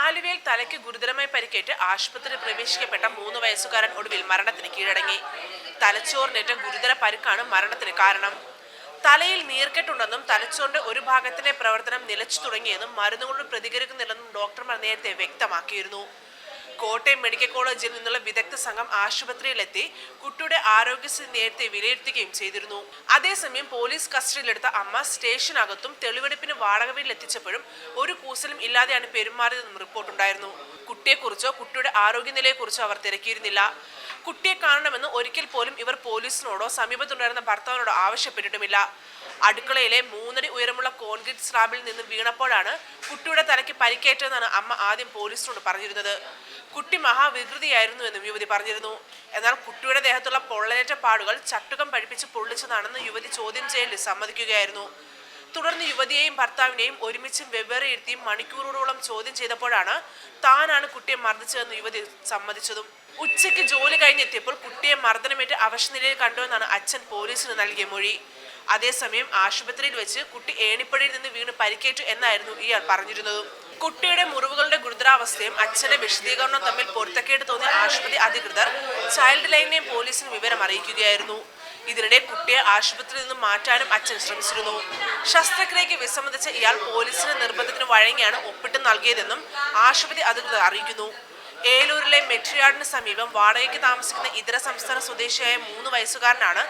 ആലുവയിൽ തലയ്ക്ക് ഗുരുതരമായി പരിക്കേറ്റ് ആശുപത്രിയിൽ പ്രവേശിക്കപ്പെട്ട മൂന്ന് വയസ്സുകാരൻ ഒടുവിൽ മരണത്തിന് കീഴടങ്ങി. തലച്ചോറിനേറ്റ ഗുരുതര പരുക്കാണ് മരണത്തിന് കാരണം. തലയിൽ നീർക്കെട്ടുണ്ടെന്നും തലച്ചോറിന്റെ ഒരു ഭാഗത്തിന്റെ പ്രവർത്തനം നിലച്ചു തുടങ്ങിയെന്നും മരുന്നുകൊണ്ട് പ്രതികരിക്കുന്നില്ലെന്നും ഡോക്ടർമാർ നേരത്തെ വ്യക്തമാക്കിയിരുന്നു. കോട്ടയം മെഡിക്കൽ കോളേജിൽ നിന്നുള്ള വിദഗ്ധ സംഘം ആശുപത്രിയിലെത്തി കുട്ടിയുടെ ആരോഗ്യസ്ഥിതി നേരത്തെ വിലയിരുത്തുകയും ചെയ്തിരുന്നു. അതേസമയം പോലീസ് കസ്റ്റഡിയിലെടുത്ത അമ്മ സ്റ്റേഷനകത്തും തെളിവെടുപ്പിന് വാടക വീട്ടിൽ എത്തിച്ചപ്പോഴും ഒരു കൂസലും ഇല്ലാതെയാണ് പെരുമാറിയതെന്നും റിപ്പോർട്ടുണ്ടായിരുന്നു. കുട്ടിയെക്കുറിച്ചോ കുട്ടിയുടെ ആരോഗ്യനിലയെക്കുറിച്ചോ അവർ തിരക്കിയിരുന്നില്ല. കുട്ടിയെ കാണണമെന്ന് ഒരിക്കൽ പോലും ഇവർ പോലീസിനോടോ സമീപത്തുണ്ടായിരുന്ന ഭർത്താവിനോടോ ആവശ്യപ്പെട്ടിട്ടുമില്ല. അടുക്കളയിലെ മൂന്നടി ഉയരമുള്ള കോൺക്രീറ്റ് സ്ലാബിൽ നിന്ന് വീണപ്പോഴാണ് കുട്ടിയുടെ തലയ്ക്ക് പരിക്കേറ്റതെന്നാണ് അമ്മ ആദ്യം പോലീസിനോട് പറഞ്ഞിരുന്നത്. കുട്ടി മഹാവികൃതിയായിരുന്നു എന്നും യുവതി പറഞ്ഞിരുന്നു. എന്നാൽ കുട്ടിയുടെ ദേഹത്തുള്ള പൊള്ളലേറ്റ പാടുകൾ ചട്ടുകം പഴിപ്പിച്ച് പൊള്ളിച്ചതാണെന്ന് യുവതി ചോദ്യം ചെയ്യലിൽ സമ്മതിക്കുകയായിരുന്നു. തുടർന്ന് യുവതിയെയും ഭർത്താവിനെയും ഒരുമിച്ച് വെവ്വേറെ ഇരുത്തിയും മണിക്കൂറുകളോളം ചോദ്യം ചെയ്തപ്പോഴാണ് താനാണ് കുട്ടിയെ മർദ്ദിച്ചതെന്ന് യുവതി സമ്മതിച്ചതും. ഉച്ചയ്ക്ക് ജോലി കഴിഞ്ഞെത്തിയപ്പോൾ കുട്ടിയെ മർദ്ദനമേറ്റ് അവശനിലയിൽ കണ്ടുവെന്നാണ് അച്ഛൻ പോലീസിന് നൽകിയ മൊഴി. അതേസമയം ആശുപത്രിയിൽ വെച്ച് കുട്ടി ഏണിപ്പടിയിൽ നിന്ന് വീണ് പരിക്കേറ്റു എന്നായിരുന്നു ഇയാൾ പറഞ്ഞിരുന്നത്. കുട്ടിയുടെ മുറിവുകളുടെ ഗുരുതരാവസ്ഥയും അച്ഛന്റെ വിശദീകരണവും തമ്മിൽ പൊരുത്തക്കേട് തോന്നിയ ആശുപത്രി അധികൃതർ ചൈൽഡ് ലൈനെയും പോലീസിന് വിവരം അറിയിക്കുകയായിരുന്നു. ഇതിനിടെ കുട്ടിയെ ആശുപത്രിയിൽ നിന്നും മാറ്റാനും അച്ഛൻ ശ്രമിച്ചിരുന്നു. ശസ്ത്രക്രിയയ്ക്ക് വിസമ്മതിച്ച ഇയാൾ പോലീസിന്റെ നിർബന്ധത്തിന് വഴങ്ങിയാണ് ഒപ്പിട്ട് നൽകിയതെന്നും ആശുപത്രി അധികൃതർ അറിയിക്കുന്നു. ഏലൂരിലെ മെട്രിയാടിന് സമീപം വാടകയ്ക്ക് താമസിക്കുന്ന ഇതര സംസ്ഥാന സ്വദേശിയായ മൂന്ന് വയസ്സുകാരനാണ്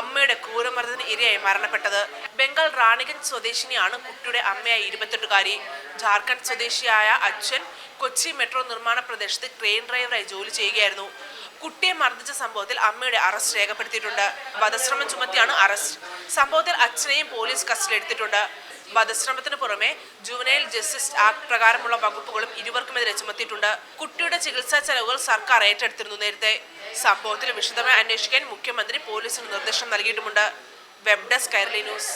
അമ്മയുടെ ക്രൂരമർദ്ദത്തിന് ഇരയായി മരണപ്പെട്ടത്. ബംഗാൾ റാണിഗഞ്ച് സ്വദേശിനിയാണ് കുട്ടിയുടെ അമ്മയായ ഇരുപത്തെട്ടുകാരി. ജാർഖണ്ഡ് സ്വദേശിയായ അച്ഛൻ കൊച്ചി മെട്രോ നിർമ്മാണ പ്രദേശത്ത് ക്രെയിൻ ഡ്രൈവറായി ജോലി ചെയ്യുകയായിരുന്നു. കുട്ടിയെ മർദ്ദിച്ച സംഭവത്തിൽ അമ്മയുടെ അറസ്റ്റ് രേഖപ്പെടുത്തിയിട്ടുണ്ട്. വധശ്രമം ചുമത്തിയാണ് അറസ്റ്റ്. സംഭവത്തിൽ അച്ഛനെയും പോലീസ് കസ്റ്റഡി എടുത്തിട്ടുണ്ട്. വധശ്രമത്തിന് പുറമെ ജുവനൈൽ ജസ്റ്റിസ് ആക്ട് പ്രകാരമുള്ള വകുപ്പുകളും ഇരുവർക്കുമെതിരെ ചുമത്തിയിട്ടുണ്ട്. കുട്ടിയുടെ ചികിത്സാ ചെലവുകൾ സർക്കാർ ഏറ്റെടുത്തിരുന്നു നേരത്തെ. സംഭവത്തിൽ വിശദമായി അന്വേഷിക്കാൻ മുഖ്യമന്ത്രി പോലീസിന് നിർദ്ദേശം നൽകിയിട്ടുമുണ്ട്. Web desk Kairali news.